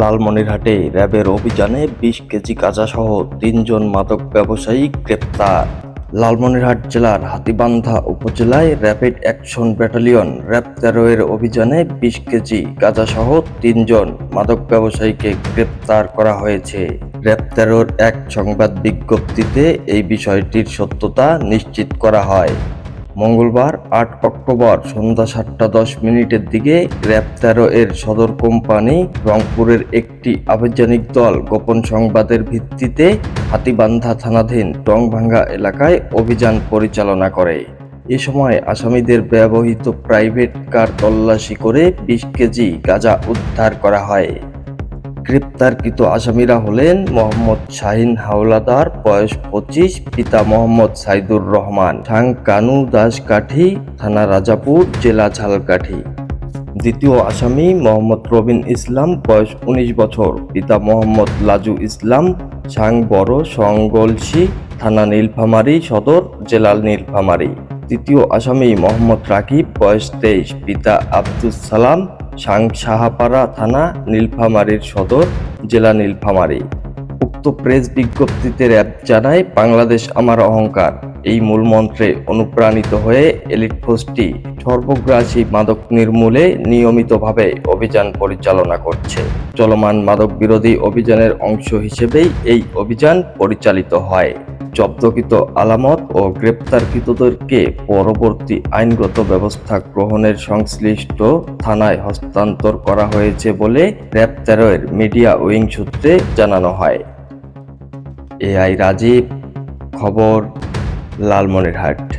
লালমনিরহাটে র্যাবের অভিযানে বিশ কেজি গাঁজাসহ তিনজন মাদক ব্যবসায়ী গ্রেপ্তার। লালমনিরহাট জেলার হাতিবান্ধা উপজেলায় র্যাপিড অ্যাকশন ব্যাটালিয়ন র্যাব তেরো এর অভিযানে বিশ কেজি গাঁজাসহ তিনজন মাদক ব্যবসায়ীকে গ্রেপ্তার করা হয়েছে। র্যাব তেরোর এক সংবাদ বিজ্ঞপ্তিতে এই বিষয়টির সত্যতা নিশ্চিত করা হয়। মঙ্গলবার, আট অক্টোবর সন্ধ্যা সাতটা দশ মিনিটের দিকে র্যাব তেরো এর সদর কোম্পানি রংপুরের একটি আবেদনিক দল গোপন সংবাদের ভিত্তিতে হাতিবান্ধা থানাধীন টংভাঙ্গা এলাকায় অভিযান পরিচালনা করে। এ সময় আসামিদের ব্যবহৃত প্রাইভেট কার তল্লাশি করে বিশ কেজি গাঁজা উদ্ধার করা হয়। গ্রেপ্তারকৃত আসামিরা হলেন মোহাম্মদ শাহিন হাওলাদার, বয়স পঁচিশ, পিতা মোহাম্মদ সাইদুর রহমান। ঠাং কানু দাসকাঠি, থানা রাজাপুর, জেলা ঝালকাঠি। দ্বিতীয় আসামি মোহাম্মদ রবিন ইসলাম, বয়স উনিশ বছর। পিতা মোহাম্মদ লাজু ইসলাম, সাং বড়, সঙ্গলসি, থানা নীলফামারী সদর জেলা নীলফামারী। তৃতীয় আসামি মোহাম্মদ রাকিব, বয়স তেইশ। পিতা আব্দুস সালাম সাহাপাড়া থানা, নীলফামারীর সদর, জেলা নীলফামারী। উক্ত প্রেস বিজ্ঞপ্তিতে র্যাব জানায়, বাংলাদেশ আমার অহংকার। এই মূলমন্ত্রে অনুপ্রাণিত হয়ে এলিট ফোর্সটি সর্বগ্রাসী মাদক নির্মূলে নিয়মিতভাবে অভিযান পরিচালনা করছে। চলমান মাদক বিরোধী অভিযানের অংশ হিসেবেই এই অভিযান পরিচালিত হয়। জব্দকৃত আলামত ও গ্রেপ্তারকৃতদেরকে পরবর্তী আইনগত ব্যবস্থা গ্রহণের সংশ্লিষ্ট থানায় হস্তান্তর করা হয়েছে বলে গ্রেপ্তারের তেরো মিডিয়া উইং সূত্রে জানানো হয়। এআই রাজীব, খবর, লালমনিরহাট।